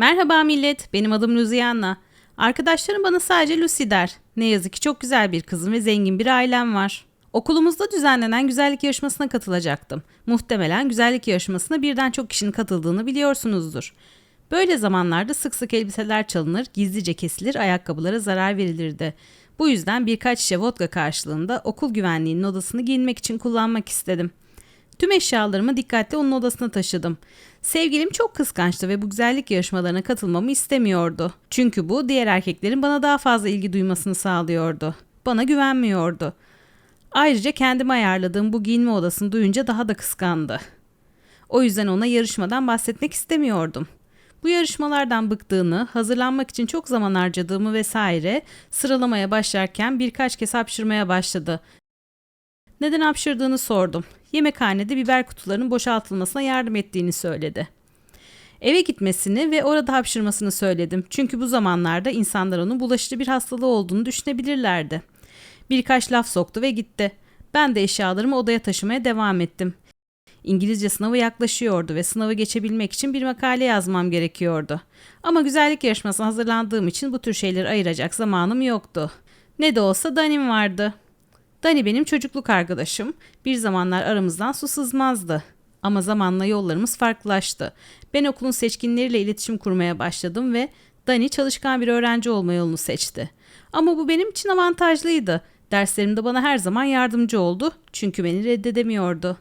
Merhaba millet, benim adım Luziana. Arkadaşlarım bana sadece Lucy der. Ne yazık ki çok güzel bir kızım ve zengin bir ailem var. Okulumuzda düzenlenen güzellik yarışmasına katılacaktım. Muhtemelen güzellik yarışmasına birden çok kişinin katıldığını biliyorsunuzdur. Böyle zamanlarda sık sık elbiseler çalınır, gizlice kesilir, ayakkabılara zarar verilirdi. Bu yüzden birkaç şişe vodka karşılığında okul güvenliğinin odasını giyinmek için kullanmak istedim. Tüm eşyalarımı dikkatli onun odasına taşıdım. Sevgilim çok kıskançtı ve bu güzellik yarışmalarına katılmamı istemiyordu. Çünkü bu diğer erkeklerin bana daha fazla ilgi duymasını sağlıyordu. Bana güvenmiyordu. Ayrıca kendime ayarladığım bu giyinme odasını duyunca daha da kıskandı. O yüzden ona yarışmadan bahsetmek istemiyordum. Bu yarışmalardan bıktığını, hazırlanmak için çok zaman harcadığımı vesaire sıralamaya başlarken birkaç kez hapşırmaya başladı. Neden hapşırdığını sordum. Yemekhanede biber kutularının boşaltılmasına yardım ettiğini söyledi. Eve gitmesini ve orada hapşırmasını söyledim. Çünkü bu zamanlarda insanlar onun bulaşıcı bir hastalığı olduğunu düşünebilirlerdi. Birkaç laf soktu ve gitti. Ben de eşyalarımı odaya taşımaya devam ettim. İngilizce sınavı yaklaşıyordu ve sınavı geçebilmek için bir makale yazmam gerekiyordu. Ama güzellik yarışmasına hazırlandığım için bu tür şeyleri ayıracak zamanım yoktu. Ne de olsa Danim vardı. Dani benim çocukluk arkadaşım. Bir zamanlar aramızdan su sızmazdı. Ama zamanla yollarımız farklılaştı. Ben okulun seçkinleriyle iletişim kurmaya başladım ve Dani çalışkan bir öğrenci olma yolunu seçti. Ama bu benim için avantajlıydı. Derslerimde bana her zaman yardımcı oldu çünkü beni reddedemiyordu.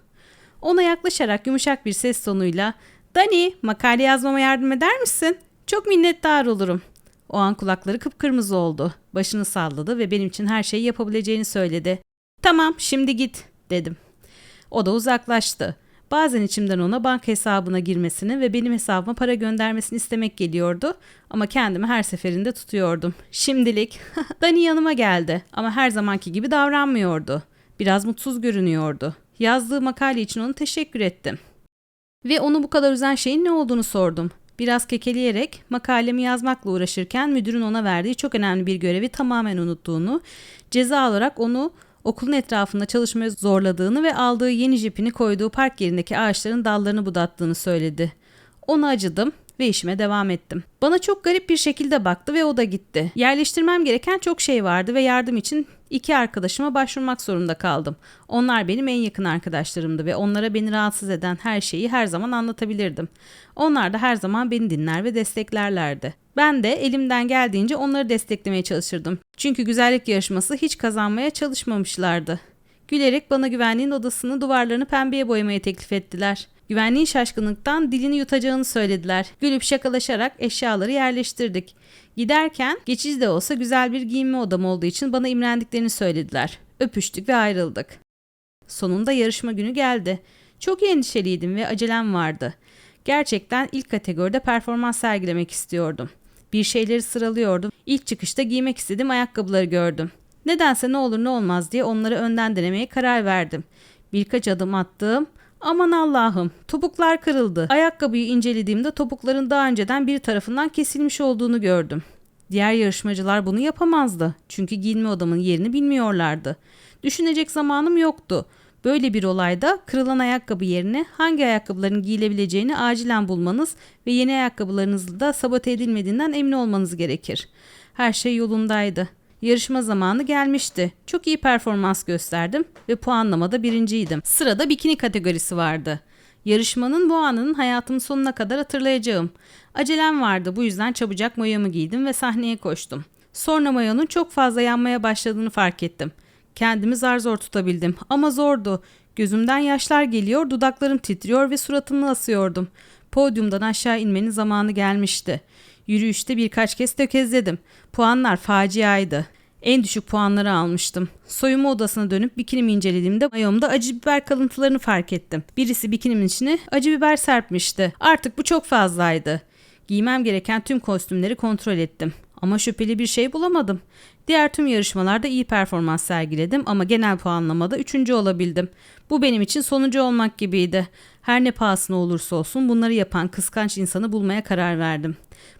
Ona yaklaşarak yumuşak bir ses tonuyla "Dani, makale yazmama yardım eder misin? Çok minnettar olurum." O an kulakları kıpkırmızı oldu. Başını salladı ve benim için her şeyi yapabileceğini söyledi. Tamam şimdi git dedim. O da uzaklaştı. Bazen içimden ona banka hesabına girmesini ve benim hesabıma para göndermesini istemek geliyordu ama kendimi her seferinde tutuyordum. Şimdilik Dani yanıma geldi ama her zamanki gibi davranmıyordu. Biraz mutsuz görünüyordu. Yazdığı makale için onu teşekkür ettim. Ve onu bu kadar üzen şeyin ne olduğunu sordum. Biraz kekeleyerek makalemi yazmakla uğraşırken müdürün ona verdiği çok önemli bir görevi tamamen unuttuğunu, ceza olarak onu okulun etrafında çalışmaya zorladığını ve aldığı yeni jipini koyduğu park yerindeki ağaçların dallarını budattığını söyledi. Ona acıdım ve işime devam ettim. Bana çok garip bir şekilde baktı ve o da gitti. Yerleştirmem gereken çok şey vardı ve yardım için iki arkadaşıma başvurmak zorunda kaldım. Onlar benim en yakın arkadaşlarımdı ve onlara beni rahatsız eden her şeyi her zaman anlatabilirdim. Onlar da her zaman beni dinler ve desteklerlerdi. Ben de elimden geldiğince onları desteklemeye çalışırdım. Çünkü güzellik yarışması hiç kazanmaya çalışmamışlardı. Gülerek bana güvenliğin odasını duvarlarını pembeye boyamaya teklif ettiler. Güvenliğin şaşkınlıktan dilini yutacağını söylediler. Gülüp şakalaşarak eşyaları yerleştirdik. Giderken geçici de olsa güzel bir giyinme odam olduğu için bana imrendiklerini söylediler. Öpüştük ve ayrıldık. Sonunda yarışma günü geldi. Çok endişeliydim ve acelem vardı. Gerçekten ilk kategoride performans sergilemek istiyordum. Bir şeyleri sıralıyordum. İlk çıkışta giymek istediğim ayakkabıları gördüm. Nedense ne olur ne olmaz diye onları önden denemeye karar verdim. Birkaç adım attım. Aman Allah'ım topuklar kırıldı. Ayakkabıyı incelediğimde topukların daha önceden bir tarafından kesilmiş olduğunu gördüm. Diğer yarışmacılar bunu yapamazdı. Çünkü giyinme odamın yerini bilmiyorlardı. Düşünecek zamanım yoktu. Böyle bir olayda kırılan ayakkabı yerine hangi ayakkabıların giyilebileceğini acilen bulmanız ve yeni ayakkabılarınızla da sabote edilmediğinden emin olmanız gerekir. Her şey yolundaydı. Yarışma zamanı gelmişti. Çok iyi performans gösterdim ve puanlamada birinciydim. Sırada bikini kategorisi vardı. Yarışmanın bu anının hayatımın sonuna kadar hatırlayacağım. Acelem vardı bu yüzden çabucak mayomu giydim ve sahneye koştum. Sonra mayonun çok fazla yanmaya başladığını fark ettim. Kendimi zar zor tutabildim ama zordu. Gözümden yaşlar geliyor, dudaklarım titriyor ve suratımı asıyordum. Podyumdan aşağı inmenin zamanı gelmişti. Yürüyüşte birkaç kez tökezledim. Puanlar faciaydı. En düşük puanları almıştım. Soyunma odasına dönüp bikinimi incelediğimde mayomda acı biber kalıntılarını fark ettim. Birisi bikinimin içine acı biber serpmişti. Artık bu çok fazlaydı. Giymem gereken tüm kostümleri kontrol ettim. Ama şüpheli bir şey bulamadım. Diğer tüm yarışmalarda iyi performans sergiledim ama genel puanlamada üçüncü olabildim. Bu benim için sonuncu olmak gibiydi. Her ne pahasına olursa olsun bunları yapan kıskanç insanı bulmaya karar verdim.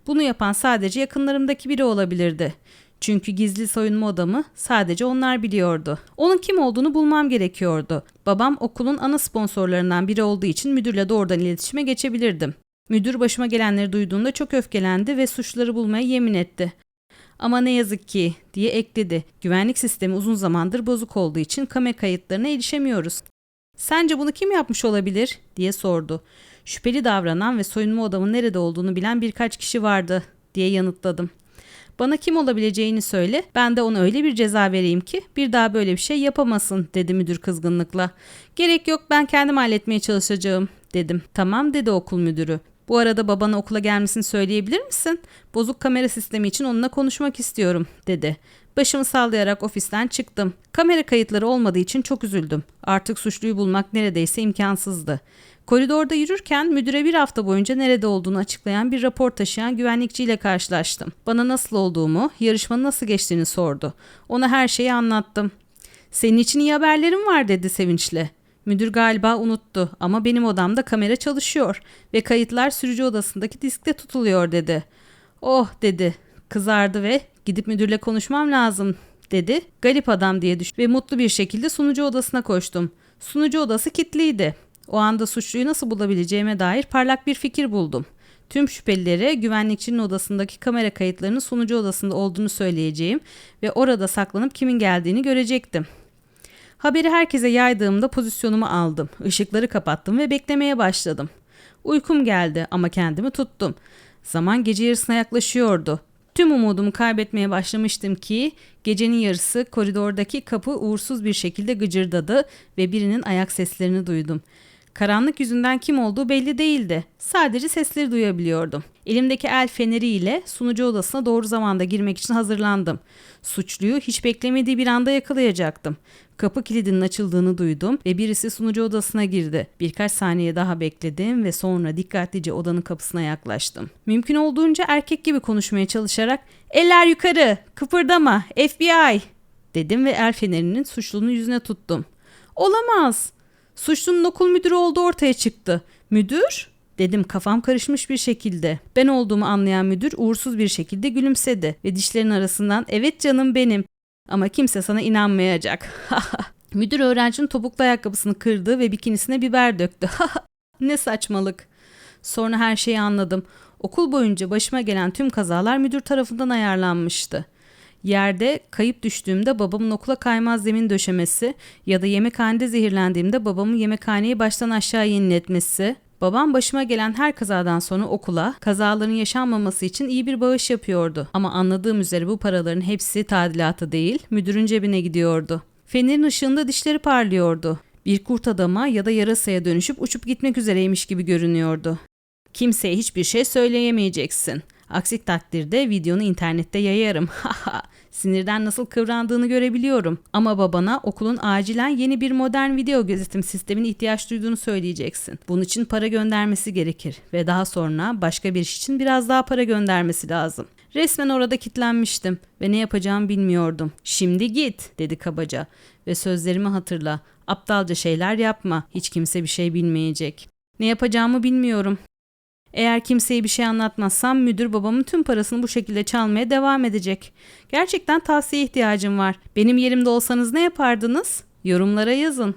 Bunu yapan sadece yakınlarımdaki biri olabilirdi. Çünkü gizli soyunma odamı sadece onlar biliyordu. Onun kim olduğunu bulmam gerekiyordu. Babam okulun ana sponsorlarından biri olduğu için müdürle doğrudan iletişime geçebilirdim. Müdür başıma gelenleri duyduğunda çok öfkelendi ve suçları bulmaya yemin etti. Ama ne yazık ki diye ekledi. Güvenlik sistemi uzun zamandır bozuk olduğu için kamera kayıtlarına erişemiyoruz. Sence bunu kim yapmış olabilir diye sordu. Şüpheli davranan ve soyunma odamın nerede olduğunu bilen birkaç kişi vardı diye yanıtladım. Bana kim olabileceğini söyle, ben de ona öyle bir ceza vereyim ki bir daha böyle bir şey yapamasın dedi müdür kızgınlıkla. Gerek yok ben kendim halletmeye çalışacağım dedim. Tamam dedi okul müdürü. Bu arada babana okula gelmesini söyleyebilir misin? Bozuk kamera sistemi için onunla konuşmak istiyorum dedi. Başımı sallayarak ofisten çıktım. Kamera kayıtları olmadığı için çok üzüldüm. Artık suçluyu bulmak neredeyse imkansızdı. Koridorda yürürken müdüre bir hafta boyunca nerede olduğunu açıklayan bir rapor taşıyan güvenlikçiyle karşılaştım. Bana nasıl olduğumu, yarışmanın nasıl geçtiğini sordu. Ona her şeyi anlattım. Senin için iyi haberlerim var dedi sevinçle. Müdür galiba unuttu ama benim odamda kamera çalışıyor ve kayıtlar sürücü odasındaki diskte tutuluyor dedi. Oh dedi. Kızardı ve gidip müdürle konuşmam lazım dedi. Galip adam diye düştü ve mutlu bir şekilde sunucu odasına koştum. Sunucu odası kilitliydi. O anda suçluyu nasıl bulabileceğime dair parlak bir fikir buldum. Tüm şüphelilere güvenlikçinin odasındaki kamera kayıtlarının sunucu odasında olduğunu söyleyeceğim ve orada saklanıp kimin geldiğini görecektim. Haberi herkese yaydığımda pozisyonumu aldım. Işıkları kapattım ve beklemeye başladım. Uykum geldi ama kendimi tuttum. Zaman gece yarısına yaklaşıyordu. Tüm umudumu kaybetmeye başlamıştım ki gecenin yarısı koridordaki kapı uğursuz bir şekilde gıcırdadı ve birinin ayak seslerini duydum. Karanlık yüzünden kim olduğu belli değildi. Sadece sesleri duyabiliyordum. Elimdeki el feneriyle sunucu odasına doğru zamanda girmek için hazırlandım. Suçluyu hiç beklemediği bir anda yakalayacaktım. Kapı kilidinin açıldığını duydum ve birisi sunucu odasına girdi. Birkaç saniye daha bekledim ve sonra dikkatlice odanın kapısına yaklaştım. Mümkün olduğunca erkek gibi konuşmaya çalışarak "Eller yukarı, kıpırdama, FBI!" dedim ve el fenerinin suçlunun yüzüne tuttum. "Olamaz!" Suçlunun okul müdürü olduğu ortaya çıktı. Müdür? Dedim kafam karışmış bir şekilde. Ben olduğumu anlayan müdür uğursuz bir şekilde gülümsedi ve dişlerin arasından evet canım benim ama kimse sana inanmayacak. müdür öğrencinin topuklu ayakkabısını kırdı ve bikinisine biber döktü. ne saçmalık. Sonra her şeyi anladım. Okul boyunca başıma gelen tüm kazalar müdür tarafından ayarlanmıştı. Yerde kayıp düştüğümde babamın okula kaymaz zemin döşemesi ya da yemekhanede zehirlendiğimde babamın yemekhaneyi baştan aşağı yeniletmesi. Babam başıma gelen her kazadan sonra okula kazaların yaşanmaması için iyi bir bağış yapıyordu. Ama anladığım üzere bu paraların hepsi tadilata değil, müdürün cebine gidiyordu. Fenerin ışığında dişleri parlıyordu. Bir kurt adama ya da yarasaya dönüşüp uçup gitmek üzereymiş gibi görünüyordu. Kimseye hiçbir şey söyleyemeyeceksin. Aksi takdirde videonu internette yayarım. Sinirden nasıl kıvrandığını görebiliyorum. Ama babana okulun acilen yeni bir modern video gözetim sistemine ihtiyaç duyduğunu söyleyeceksin. Bunun için para göndermesi gerekir ve daha sonra başka bir iş için biraz daha para göndermesi lazım. Resmen orada kilitlenmiştim ve ne yapacağımı bilmiyordum. Şimdi git dedi kabaca ve sözlerimi hatırla. Aptalca şeyler yapma. Hiç kimse bir şey bilmeyecek. Ne yapacağımı bilmiyorum. Eğer kimseye bir şey anlatmazsam müdür babamın tüm parasını bu şekilde çalmaya devam edecek. Gerçekten tavsiye ihtiyacım var. Benim yerimde olsanız ne yapardınız? Yorumlara yazın.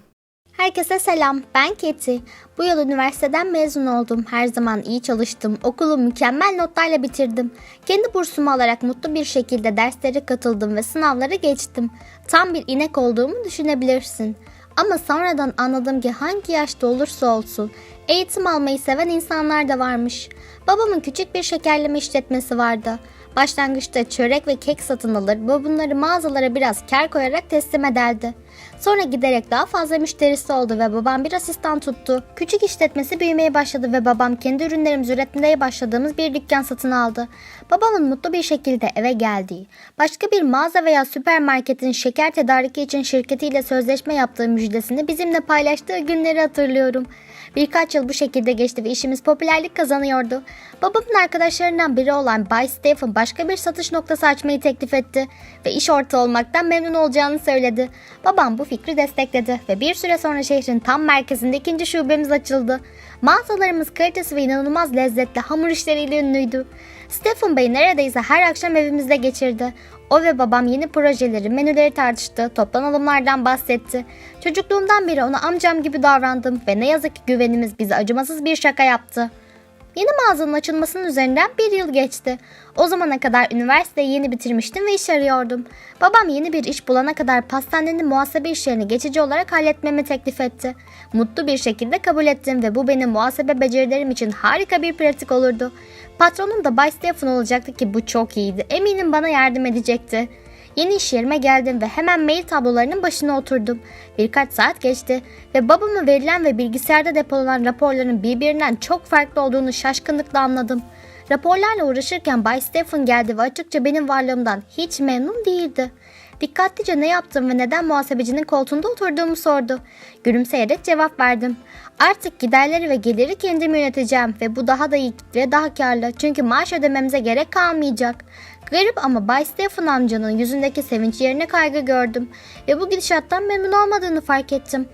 Herkese selam, ben Keti. Bu yıl üniversiteden mezun oldum. Her zaman iyi çalıştım. Okulu mükemmel notlarla bitirdim. Kendi bursumu alarak mutlu bir şekilde derslere katıldım ve sınavları geçtim. Tam bir inek olduğumu düşünebilirsin. Ama sonradan anladım ki hangi yaşta olursa olsun eğitim almayı seven insanlar da varmış. Babamın küçük bir şekerleme işletmesi vardı. Başlangıçta çörek ve kek satın alır ve bunları mağazalara biraz kar koyarak teslim ederdi. Sonra giderek daha fazla müşterisi oldu ve babam bir asistan tuttu. Küçük işletmesi büyümeye başladı ve babam kendi ürünlerimizi üretmeye başladığımız bir dükkan satın aldı. Babamın mutlu bir şekilde eve geldiği, başka bir mağaza veya süpermarketin şeker tedariki için şirketiyle sözleşme yaptığı müjdesini bizimle paylaştığı günleri hatırlıyorum. Birkaç yıl bu şekilde geçti ve işimiz popülerlik kazanıyordu. Babamın arkadaşlarından biri olan Bay Stephen başka bir satış noktası açmayı teklif etti ve iş ortağı olmaktan memnun olacağını söyledi. Babam bu fikri destekledi ve bir süre sonra şehrin tam merkezinde ikinci şubemiz açıldı. Mağazalarımız kalitesi ve inanılmaz lezzetli hamur işleriyle ünlüydü. Stephen Bey neredeyse her akşam evimizde geçirdi. O ve babam yeni projeleri, menüleri tartıştı, toptan alımlardan bahsetti. Çocukluğumdan beri ona amcam gibi davrandım ve ne yazık ki güvenimiz bize acımasız bir şaka yaptı. Yeni mağazanın açılmasının üzerinden bir yıl geçti. O zamana kadar üniversiteyi yeni bitirmiştim ve iş arıyordum. Babam yeni bir iş bulana kadar pastanenin muhasebe işlerini geçici olarak halletmemi teklif etti. Mutlu bir şekilde kabul ettim ve bu benim muhasebe becerilerim için harika bir pratik olurdu. Patronum da Bay Stephen olacaktı ki bu çok iyiydi. Eminim bana yardım edecekti. Yeni iş yerime geldim ve hemen mail tablolarının başına oturdum. Birkaç saat geçti ve babama verilen ve bilgisayarda depolanan raporların birbirinden çok farklı olduğunu şaşkınlıkla anladım. Raporlarla uğraşırken Bay Stephen geldi ve açıkça benim varlığımdan hiç memnun değildi. Dikkatlice ne yaptım ve neden muhasebecinin koltuğunda oturduğumu sordu. Gülümseyerek cevap verdim. Artık giderleri ve geliri kendim yöneteceğim ve bu daha da iyi ve daha karlı çünkü maaş ödememize gerek kalmayacak. Garip ama Bay Stephen amcanın yüzündeki sevinç yerine kaygı gördüm ve bu gidişattan memnun olmadığını fark ettim.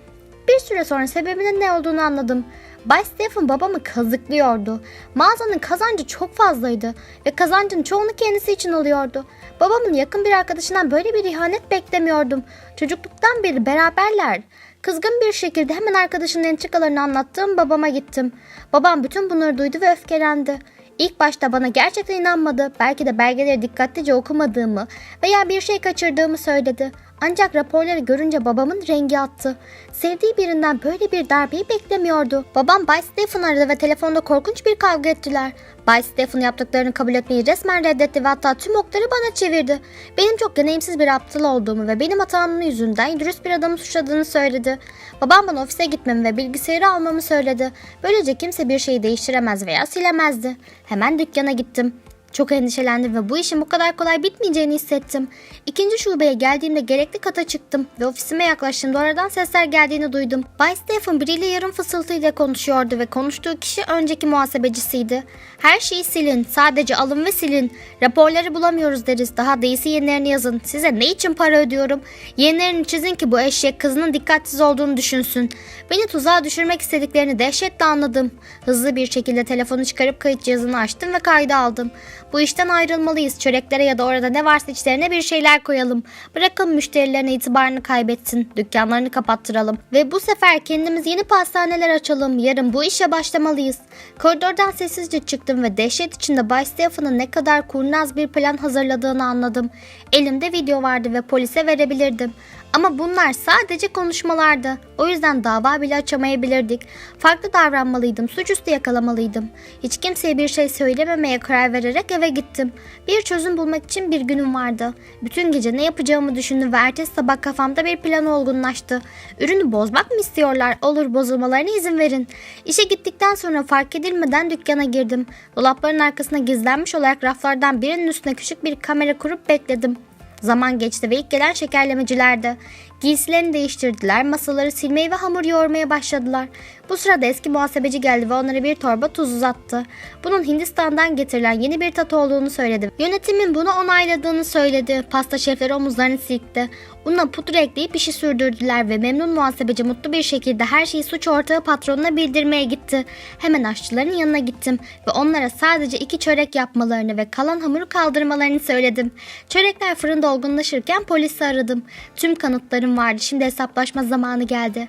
Bir süre sonra sebebinin ne olduğunu anladım. Bay Stephen babamı kazıklıyordu. Mağazanın kazancı çok fazlaydı ve kazancın çoğunu kendisi için alıyordu. Babamın yakın bir arkadaşından böyle bir ihanet beklemiyordum. Çocukluktan beri beraberler. Kızgın bir şekilde hemen arkadaşının entrikalarını anlattığım babama gittim. Babam bütün bunları duydu ve öfkelendi. İlk başta bana gerçekten inanmadı. Belki de belgeleri dikkatlice okumadığımı veya bir şey kaçırdığımı söyledi. Ancak raporları görünce babamın rengi attı. Sevdiği birinden böyle bir darbeyi beklemiyordu. Babam Bay Stephen aradı ve telefonda korkunç bir kavga ettiler. Bay Stephen yaptıklarını kabul etmeyi resmen reddetti ve hatta tüm okları bana çevirdi. Benim çok deneyimsiz bir aptal olduğumu ve benim hatamın yüzünden dürüst bir adamı suçladığını söyledi. Babam bana ofise gitmemi ve bilgisayarı almamı söyledi. Böylece kimse bir şeyi değiştiremez veya silemezdi. Hemen dükkana gittim. Çok endişelendim ve bu işin bu kadar kolay bitmeyeceğini hissettim. İkinci şubeye geldiğimde gerekli kata çıktım ve ofisime yaklaştığımda oradan sesler geldiğini duydum. Bay Stephen biriyle yarım fısıltıyla konuşuyordu ve konuştuğu kişi önceki muhasebecisiydi. Her şeyi silin, sadece alın ve silin. Raporları bulamıyoruz deriz, daha da iyisi yenilerini yazın. Size ne için para ödüyorum? Yenilerini çizin ki bu eşek kızının dikkatsiz olduğunu düşünsün. Beni tuzağa düşürmek istediklerini dehşetle anladım. Hızlı bir şekilde telefonu çıkarıp kayıt cihazını açtım ve kayda aldım. Bu işten ayrılmalıyız. Çöreklere ya da orada ne varsa içlerine bir şeyler koyalım. Bırakın müşterilerin itibarını kaybetsin. Dükkanlarını kapattıralım. Ve bu sefer kendimiz yeni pastaneler açalım. Yarın bu işe başlamalıyız. Koridordan sessizce çıktım ve dehşet içinde Bay Stephen'ın ne kadar kurnaz bir plan hazırladığını anladım. Elimde video vardı ve polise verebilirdim. Ama bunlar sadece konuşmalardı. O yüzden dava bile açamayabilirdik. Farklı davranmalıydım, suçüstü yakalamalıydım. Hiç kimseye bir şey söylememeye karar vererek eve gittim. Bir çözüm bulmak için bir günüm vardı. Bütün gece ne yapacağımı düşündüm ve ertesi sabah kafamda bir plan olgunlaştı. Ürünü bozmak mı istiyorlar? Olur bozulmalarına izin verin. İşe gittikten sonra fark edilmeden dükkana girdim. Dolapların arkasına gizlenmiş olarak raflardan birinin üstüne küçük bir kamera kurup bekledim. Zaman geçti ve ilk gelen şekerlemecilerdi. Giysilerini değiştirdiler, masaları silmeyi ve hamur yoğurmaya başladılar. Bu sırada eski muhasebeci geldi ve onlara bir torba tuz uzattı. Bunun Hindistan'dan getirilen yeni bir tat olduğunu söyledi. Yönetimin bunu onayladığını söyledi. Pasta şefleri omuzlarını silkti. Una pudra ekleyip işi sürdürdüler ve memnun muhasebeci mutlu bir şekilde her şeyi suç ortağı patronuna bildirmeye gitti. Hemen aşçıların yanına gittim ve onlara sadece iki çörek yapmalarını ve kalan hamuru kaldırmalarını söyledim. Çörekler fırında olgunlaşırken polisi aradım. Tüm kanıtlarım vardı. Şimdi hesaplaşma zamanı geldi.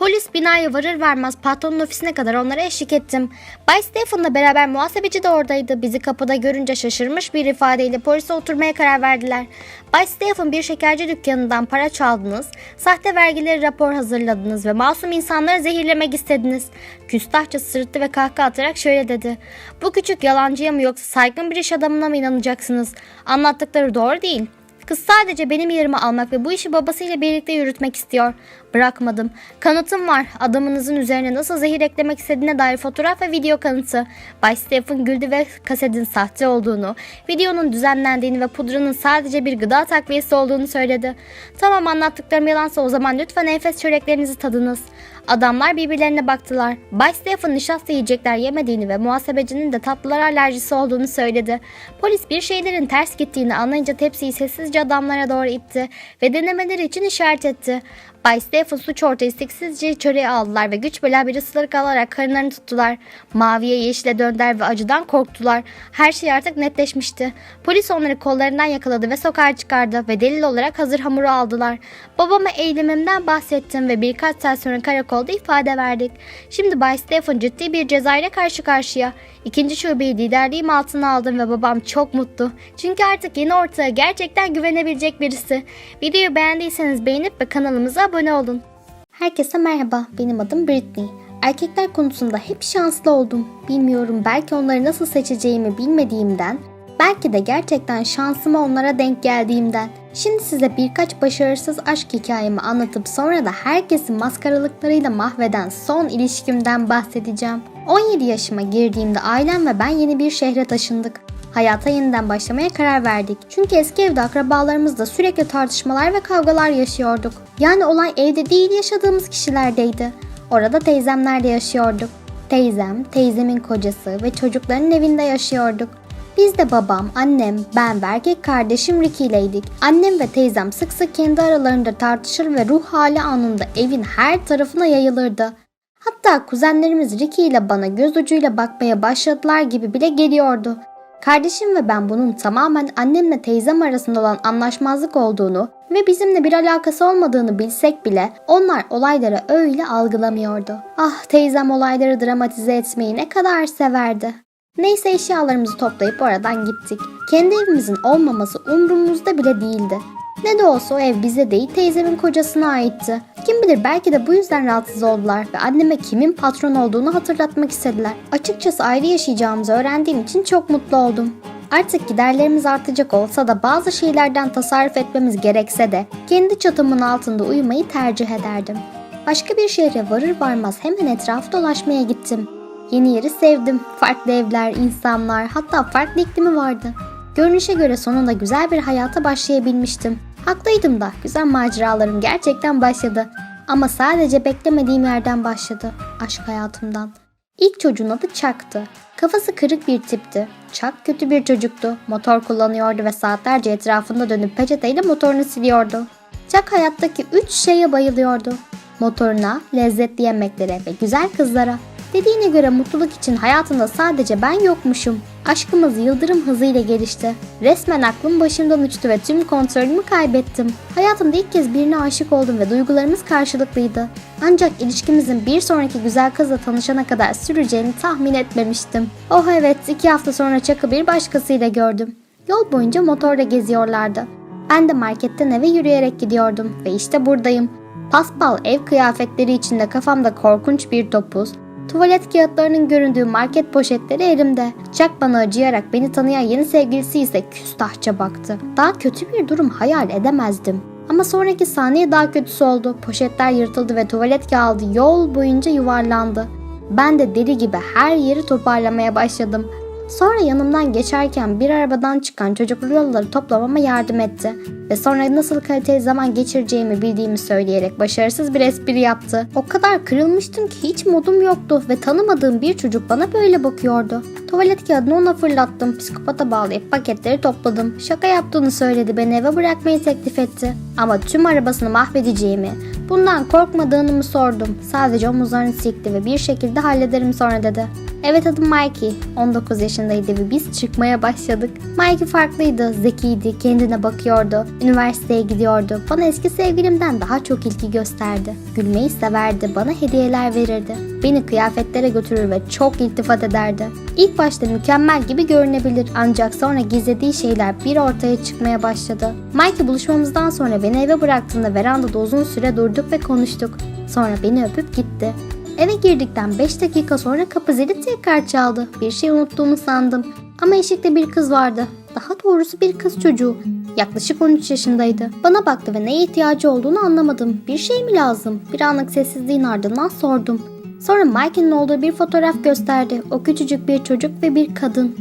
Polis binaya varır varmaz patronun ofisine kadar onlara eşlik ettim. Bay Stephen'la beraber muhasebeci de oradaydı. Bizi kapıda görünce şaşırmış bir ifadeyle polise oturmaya karar verdiler. Bay Stephen bir şekerci dükkanından para çaldınız, sahte vergileri rapor hazırladınız ve masum insanları zehirlemek istediniz. Küstahça sırıttı ve kahkaha atarak şöyle dedi. Bu küçük yalancıya mı yoksa saygın bir iş adamına mı inanacaksınız? Anlattıkları doğru değil. Kız sadece benim yerimi almak ve bu işi babasıyla birlikte yürütmek istiyor. Bırakmadım. Kanıtım var. Adamınızın üzerine nasıl zehir eklemek istediğine dair fotoğraf ve video kanıtı. Bay Stephen güldü ve kasetin sahte olduğunu, videonun düzenlendiğini ve pudranın sadece bir gıda takviyesi olduğunu söyledi. Tamam anlattıklarım yalansa o zaman lütfen enfes çöreklerinizi tadınız. Adamlar birbirlerine baktılar. Bay Stephen nişasta yiyecekler yemediğini ve muhasebecinin de tatlılar alerjisi olduğunu söyledi. Polis bir şeylerin ters gittiğini anlayınca tepsiyi sessizce adamlara doğru itti ve denemeleri için işaret etti. Bay Stephen suç ortaya isteksizce çöreği aldılar ve güç bela bir ısırık alarak karınlarını tuttular. Maviye yeşile döndüler ve acıdan korktular. Her şey artık netleşmişti. Polis onları kollarından yakaladı ve sokağa çıkardı ve delil olarak hazır hamuru aldılar. Babama eylemimden bahsettim ve birkaç saat sonra karakolda ifade verdik. Şimdi Bay Stephen ciddi bir cezayla karşı karşıya. İkinci şubeyi liderliğim altına aldım ve babam çok mutlu. Çünkü artık yeni ortağa gerçekten güvenebilecek birisi. Videoyu beğendiyseniz beğenip ve kanalımıza abone olun. Herkese merhaba, benim adım Britney. Erkekler konusunda hep şanslı oldum. Bilmiyorum belki onları nasıl seçeceğimi bilmediğimden, belki de gerçekten şansıma onlara denk geldiğimden. Şimdi size birkaç başarısız aşk hikayemi anlatıp sonra da herkesi maskaralıklarıyla mahveden son ilişkimden bahsedeceğim. 17 yaşıma girdiğimde ailem ve ben yeni bir şehre taşındık. Hayata yeniden başlamaya karar verdik. Çünkü eski evde akrabalarımızla sürekli tartışmalar ve kavgalar yaşıyorduk. Yani olay evde değil yaşadığımız kişilerdeydi. Orada teyzemlerde yaşıyorduk. Teyzem, teyzemin kocası ve çocukların evinde yaşıyorduk. Biz de babam, annem, ben ve erkek kardeşim Ricky ileydik. Annem ve teyzem sık sık kendi aralarında tartışır ve ruh hali anında evin her tarafına yayılırdı. Hatta kuzenlerimiz Ricky ile bana göz ucuyla bakmaya başladılar gibi bile geliyordu. Kardeşim ve ben bunun tamamen annemle teyzem arasında olan anlaşmazlık olduğunu ve bizimle bir alakası olmadığını bilsek bile onlar olayları öyle algılamıyordu. Ah teyzem olayları dramatize etmeyi ne kadar severdi. Neyse eşyalarımızı toplayıp oradan gittik. Kendi evimizin olmaması umrumuzda bile değildi. Ne de olsa o ev bize değil teyzemin kocasına aitti. Kim bilir belki de bu yüzden rahatsız oldular ve anneme kimin patron olduğunu hatırlatmak istediler. Açıkçası ayrı yaşayacağımızı öğrendiğim için çok mutlu oldum. Artık giderlerimiz artacak olsa da bazı şeylerden tasarruf etmemiz gerekse de kendi çatımın altında uyumayı tercih ederdim. Başka bir şehre varır varmaz hemen etrafı dolaşmaya gittim. Yeni yeri sevdim. Farklı evler, insanlar, hatta farklı iklimi vardı. Görünüşe göre sonunda güzel bir hayata başlayabilmiştim. Haklıydım da güzel maceralarım gerçekten başladı. Ama sadece beklemediğim yerden başladı. Aşk hayatımdan. İlk çocuğun adı Chuck'tı. Kafası kırık bir tipti. Chuck kötü bir çocuktu. Motor kullanıyordu ve saatlerce etrafında dönüp peçeteyle motorunu siliyordu. Chuck hayattaki üç şeye bayılıyordu. Motoruna, lezzetli yemeklere ve güzel kızlara. Dediğine göre mutluluk için hayatında sadece ben yokmuşum. Aşkımız yıldırım hızıyla gelişti. Resmen aklım başımdan uçtu ve tüm kontrolümü kaybettim. Hayatımda ilk kez birine aşık oldum ve duygularımız karşılıklıydı. Ancak ilişkimizin bir sonraki güzel kızla tanışana kadar süreceğini tahmin etmemiştim. Oh evet iki hafta sonra Çak'ı bir başkasıyla gördüm. Yol boyunca motorla geziyorlardı. Ben de marketten eve yürüyerek gidiyordum ve işte buradayım. Paspal ev kıyafetleri içinde kafamda korkunç bir topuz, Tuvalet kağıtlarının göründüğü market poşetleri elimde. Jack bana acıyarak beni tanıyan yeni sevgilisi ise küstahça baktı. Daha kötü bir durum hayal edemezdim. Ama sonraki saniye daha kötüsü oldu. Poşetler yırtıldı ve tuvalet kağıdı yol boyunca yuvarlandı. Ben de deli gibi her yeri toparlamaya başladım. Sonra yanımdan geçerken bir arabadan çıkan çocuk ruloları toplamama yardım etti. Ve sonra nasıl kaliteli zaman geçireceğimi bildiğimi söyleyerek başarısız bir espri yaptı. O kadar kırılmıştım ki hiç modum yoktu ve tanımadığım bir çocuk bana böyle bakıyordu. Tuvalet kağıdını ona fırlattım. Psikopata bağlayıp paketleri topladım. Şaka yaptığını söyledi. Beni eve bırakmayı teklif etti. Ama tüm arabasını mahvedeceğimi, bundan korkmadığını mı sordum. Sadece omuzlarını silkti ve bir şekilde hallederim sonra dedi. Evet adım Mikey. 19 yaşındaydı ve biz çıkmaya başladık. Mikey farklıydı, zekiydi, kendine bakıyordu. Üniversiteye gidiyordu. Bana eski sevgilimden daha çok ilgi gösterdi. Gülmeyi severdi, bana hediyeler verirdi. Beni kıyafetlere götürür ve çok iltifat ederdi. İlk başta mükemmel gibi görünebilir ancak sonra gizlediği şeyler bir ortaya çıkmaya başladı. Mikey buluşmamızdan sonra beni eve bıraktığında verandada uzun süre durduk ve konuştuk. Sonra beni öpüp gitti. Eve girdikten 5 dakika sonra kapı zili tekrar çaldı. Bir şey unuttuğumu sandım. Ama eşikte bir kız vardı. Daha doğrusu bir kız çocuğu. Yaklaşık 13 yaşındaydı. Bana baktı ve neye ihtiyacı olduğunu anlamadım. Bir şey mi lazım? Bir anlık sessizliğin ardından sordum. Sonra Mike'nin olduğu bir fotoğraf gösterdi. O küçücük bir çocuk ve bir kadın.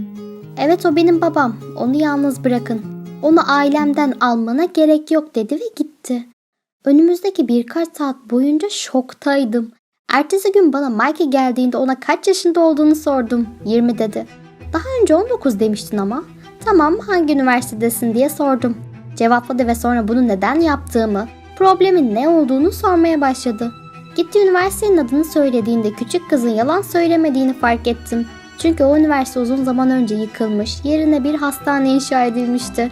Evet o benim babam. Onu yalnız bırakın. Onu ailemden almana gerek yok dedi ve gitti. Önümüzdeki birkaç saat boyunca şoktaydım. Ertesi gün bana Mike geldiğinde ona kaç yaşında olduğunu sordum. 20 dedi. Daha önce 19 demiştin ama. Tamam hangi üniversitedesin diye sordum. Cevapladı ve sonra bunu neden yaptığımı, Problemin ne olduğunu sormaya başladı. Gitti üniversitenin adını söylediğinde küçük kızın yalan söylemediğini fark ettim. Çünkü o üniversite uzun zaman önce yıkılmış, yerine bir hastane inşa edilmişti.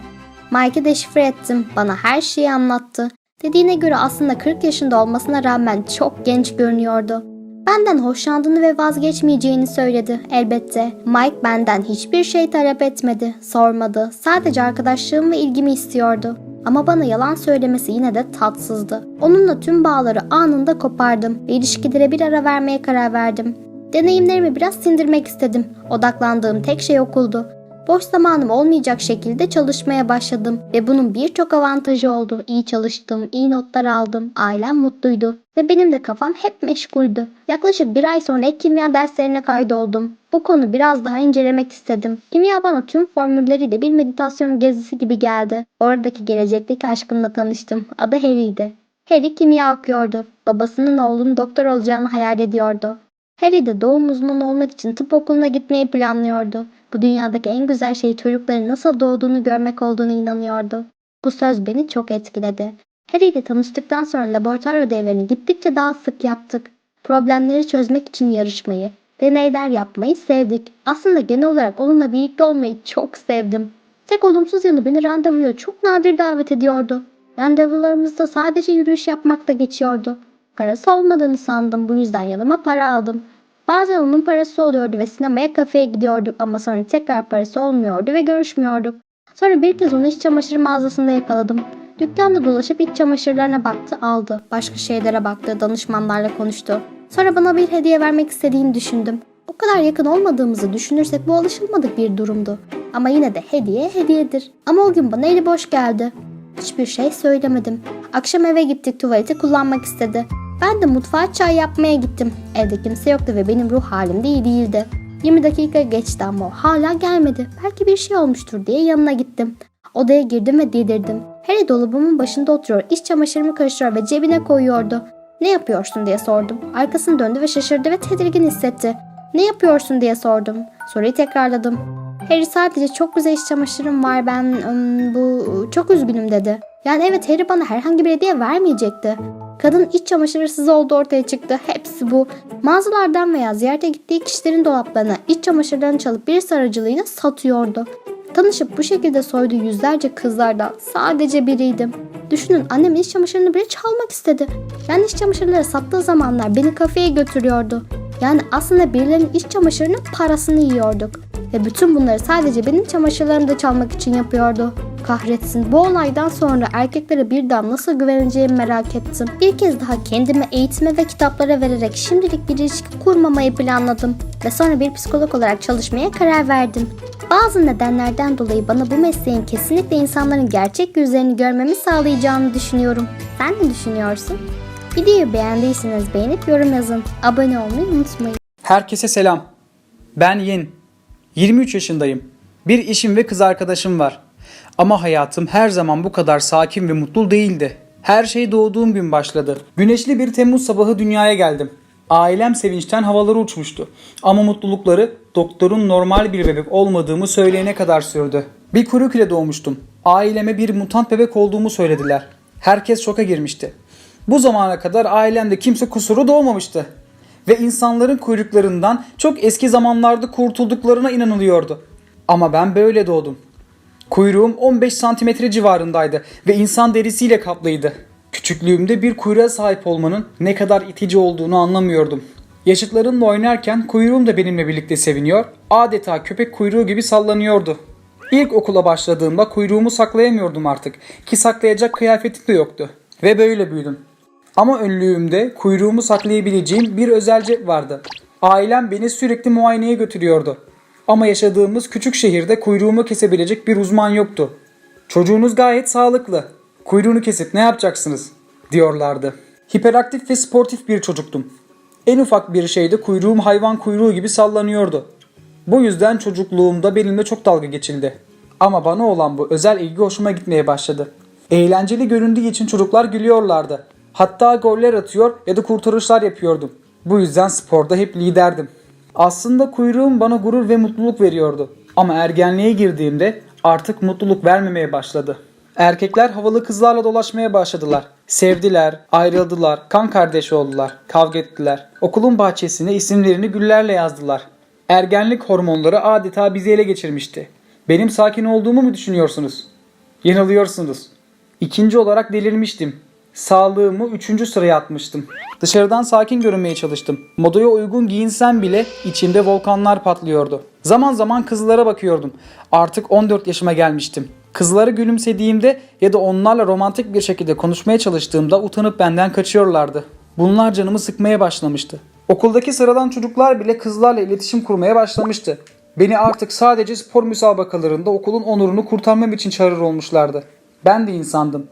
Mike'ı deşifre ettim, bana her şeyi anlattı. Dediğine göre aslında 40 yaşında olmasına rağmen çok genç görünüyordu. Benden hoşlandığını ve vazgeçmeyeceğini söyledi elbette. Mike benden hiçbir şey talep etmedi, sormadı. Sadece arkadaşlığım ve ilgimi istiyordu. Ama bana yalan söylemesi yine de tatsızdı. Onunla tüm bağları anında kopardım ve ilişkilere bir ara vermeye karar verdim. Deneyimlerimi biraz sindirmek istedim. Odaklandığım tek şey okuldu. Boş zamanım olmayacak şekilde çalışmaya başladım ve bunun birçok avantajı oldu. İyi çalıştım, iyi notlar aldım, ailem mutluydu ve benim de kafam hep meşguldü. Yaklaşık bir ay sonra ek kimya derslerine kaydoldum. Bu konu biraz daha incelemek istedim. Kimya bana tüm formülleriyle bir meditasyon gezisi gibi geldi. Oradaki gelecekteki aşkımla tanıştım. Adı Harry'di. Harry kimya okuyordu. Babasının oğlunun doktor olacağını hayal ediyordu. Harry de doğum uzmanı olmak için tıp okuluna gitmeyi planlıyordu. Bu dünyadaki en güzel şey çocukların nasıl doğduğunu görmek olduğunu inanıyordu. Bu söz beni çok etkiledi. Harry ile tanıştıktan sonra laboratuvar ödevlerini gittikçe daha sık yaptık. Problemleri çözmek için yarışmayı, deneyler yapmayı sevdik. Aslında genel olarak onunla birlikte olmayı çok sevdim. Tek olumsuz yanı beni randevuya çok nadir davet ediyordu. Randevularımızda sadece yürüyüş yapmakta geçiyordu. Parası olmadığını sandım bu yüzden yanıma para aldım. Bazen onun parası oluyordu ve sinemaya kafeye gidiyorduk ama sonra tekrar parası olmuyordu ve görüşmüyorduk. Sonra bir kez onu iç çamaşır mağazasında yakaladım. Dükkanda dolaşıp iç çamaşırlarına baktı aldı. Başka şeylere baktı, danışmanlarla konuştu. Sonra bana bir hediye vermek istediğini düşündüm. O kadar yakın olmadığımızı düşünürsek bu alışılmadık bir durumdu. Ama yine de hediye hediyedir. Ama o gün bana eli boş geldi. Hiçbir şey söylemedim. Akşam eve gittik tuvaleti kullanmak istedi. Ben de mutfağa çay yapmaya gittim. Evde kimse yoktu ve benim ruh halim de iyi değildi. 20 dakika geçti ama hala gelmedi. Belki bir şey olmuştur diye yanına gittim. Odaya girdim ve dedirdim. Harry dolabımın başında oturuyor, iç çamaşırımı karıştırıyor ve cebine koyuyordu. Ne yapıyorsun diye sordum. Arkasını döndü ve şaşırdı ve tedirgin hissetti. Ne yapıyorsun diye sordum. Soruyu tekrarladım. Harry sadece çok güzel iç çamaşırım var ben bu çok üzgünüm dedi. Yani evet Harry bana herhangi bir hediye vermeyecekti. Kadın iç çamaşır hırsızı olduğu ortaya çıktı. Hepsi bu. Mağazalardan veya ziyarete gittiği kişilerin dolaplarına iç çamaşırlarını çalıp bir aracılığıyla satıyordu. Tanışıp bu şekilde soyduğu yüzlerce kızlardan sadece biriydim. Düşünün annem iç çamaşırını bile çalmak istedi. Yani iç çamaşırları sattığı zamanlar beni kafeye götürüyordu. Yani aslında birilerinin iç çamaşırının parasını yiyorduk. Ve bütün bunları sadece benim çamaşırlarımı da çalmak için yapıyordu. Kahretsin bu olaydan sonra erkeklere bir daha nasıl güveneceğimi merak ettim. Bir kez daha kendimi eğitime ve kitaplara vererek şimdilik bir ilişki kurmamayı planladım. Ve sonra bir psikolog olarak çalışmaya karar verdim. Bazı nedenlerden dolayı bana bu mesleğin kesinlikle insanların gerçek yüzlerini görmemi sağlayacağını düşünüyorum. Sen ne düşünüyorsun? Videoyu beğendiyseniz beğenip yorum yazın. Abone olmayı unutmayın. Herkese selam. Ben Yin. 23 yaşındayım. Bir işim ve kız arkadaşım var. Ama hayatım her zaman bu kadar sakin ve mutlu değildi. Her şey doğduğum gün başladı. Güneşli bir Temmuz sabahı dünyaya geldim. Ailem sevinçten havalara uçmuştu. Ama mutlulukları doktorun normal bir bebek olmadığımı söyleyene kadar sürdü. Bir kuyruk ile doğmuştum. Aileme bir mutant bebek olduğumu söylediler. Herkes şoka girmişti. Bu zamana kadar ailemde kimse kusuru doğmamıştı ve insanların kuyruklarından çok eski zamanlarda kurtulduklarına inanılıyordu. Ama ben böyle doğdum. Kuyruğum 15 santimetre civarındaydı ve insan derisiyle kaplıydı. Küçüklüğümde bir kuyruğa sahip olmanın ne kadar itici olduğunu anlamıyordum. Yaşıtlarımla oynarken kuyruğum da benimle birlikte seviniyor, adeta köpek kuyruğu gibi sallanıyordu. İlk okula başladığımda kuyruğumu saklayamıyordum artık ki saklayacak kıyafetim de yoktu. Ve böyle büyüdüm. Ama önlüğümde kuyruğumu saklayabileceğim bir özelce vardı. Ailem beni sürekli muayeneye götürüyordu. Ama yaşadığımız küçük şehirde kuyruğumu kesebilecek bir uzman yoktu. Çocuğunuz gayet sağlıklı. Kuyruğunu kesip ne yapacaksınız? diyorlardı. Hiperaktif ve sportif bir çocuktum. En ufak bir şeyde kuyruğum hayvan kuyruğu gibi sallanıyordu. Bu yüzden çocukluğumda benimle çok dalga geçildi. Ama bana olan bu özel ilgi hoşuma gitmeye başladı. Eğlenceli göründüğü için çocuklar gülüyorlardı. Hatta goller atıyor ya da kurtarışlar yapıyordum. Bu yüzden sporda hep liderdim. Aslında kuyruğum bana gurur ve mutluluk veriyordu. Ama ergenliğe girdiğimde artık mutluluk vermemeye başladı. Erkekler havalı kızlarla dolaşmaya başladılar. Sevdiler, ayrıldılar, kan kardeş oldular, kavga ettiler. Okulun bahçesine isimlerini güllerle yazdılar. Ergenlik hormonları adeta bizi ele geçirmişti. Benim sakin olduğumu mu düşünüyorsunuz? Yanılıyorsunuz. İkinci olarak delirmiştim. Sağlığımı üçüncü sıraya atmıştım. Dışarıdan sakin görünmeye çalıştım. Modaya uygun giyinsem bile içimde volkanlar patlıyordu. Zaman zaman kızlara bakıyordum. Artık 14 yaşıma gelmiştim. Kızlara gülümsediğimde ya da onlarla romantik bir şekilde konuşmaya çalıştığımda utanıp benden kaçıyorlardı. Bunlar canımı sıkmaya başlamıştı. Okuldaki sıradan çocuklar bile kızlarla iletişim kurmaya başlamıştı. Beni artık sadece spor müsabakalarında okulun onurunu kurtarmam için çağırır olmuşlardı. Ben de insandım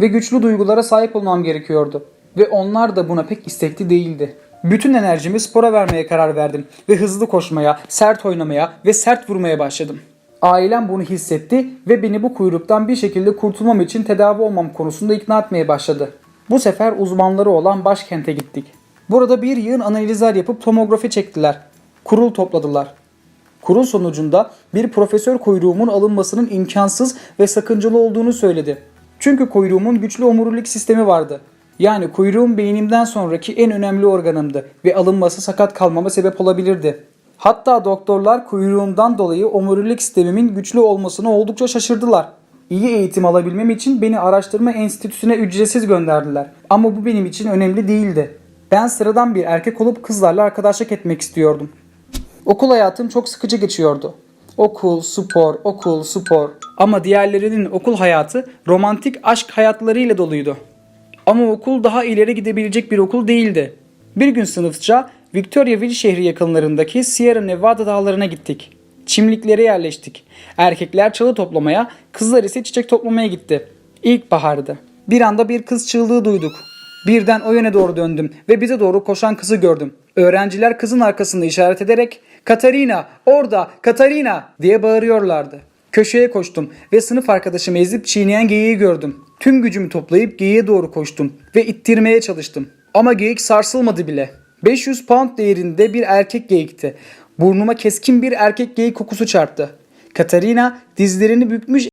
ve güçlü duygulara sahip olmam gerekiyordu. Ve onlar da buna pek istekli değildi. Bütün enerjimi spora vermeye karar verdim ve hızlı koşmaya, sert oynamaya ve sert vurmaya başladım. Ailem bunu hissetti ve beni bu kuyruktan bir şekilde kurtulmam için tedavi olmam konusunda ikna etmeye başladı. Bu sefer uzmanları olan başkente gittik. Burada bir yığın analizler yapıp tomografi çektiler. Kurul topladılar. Kurul sonucunda bir profesör kuyruğumun alınmasının imkansız ve sakıncalı olduğunu söyledi. Çünkü kuyruğumun güçlü omurilik sistemi vardı. Yani kuyruğum beynimden sonraki en önemli organımdı ve alınması sakat kalmama sebep olabilirdi. Hatta doktorlar kuyruğumdan dolayı omurilik sistemimin güçlü olmasına oldukça şaşırdılar. İyi eğitim alabilmem için beni araştırma enstitüsüne ücretsiz gönderdiler. Ama bu benim için önemli değildi. Ben sıradan bir erkek olup kızlarla arkadaşlık etmek istiyordum. Okul hayatım çok sıkıcı geçiyordu. Okul, spor, okul, spor. Ama diğerlerinin okul hayatı romantik aşk hayatlarıyla doluydu. Ama okul daha ileri gidebilecek bir okul değildi. Bir gün sınıfça Victoriaville şehri yakınlarındaki Sierra Nevada dağlarına gittik. Çimliklere yerleştik. Erkekler çalı toplamaya, kızlar ise çiçek toplamaya gitti. İlkbahardı. Bir anda bir kız çığlığı duyduk. Birden o yöne doğru döndüm ve bize doğru koşan kızı gördüm. Öğrenciler kızın arkasında işaret ederek Katarina orada Katarina diye bağırıyorlardı. Köşeye koştum ve sınıf arkadaşımı ezip çiğneyen geyiği gördüm. Tüm gücümü toplayıp geyiğe doğru koştum ve ittirmeye çalıştım. Ama geyik sarsılmadı bile. 500 pound değerinde bir erkek geyikti. Burnuma keskin bir erkek geyik kokusu çarptı. Katarina dizlerini bükmüş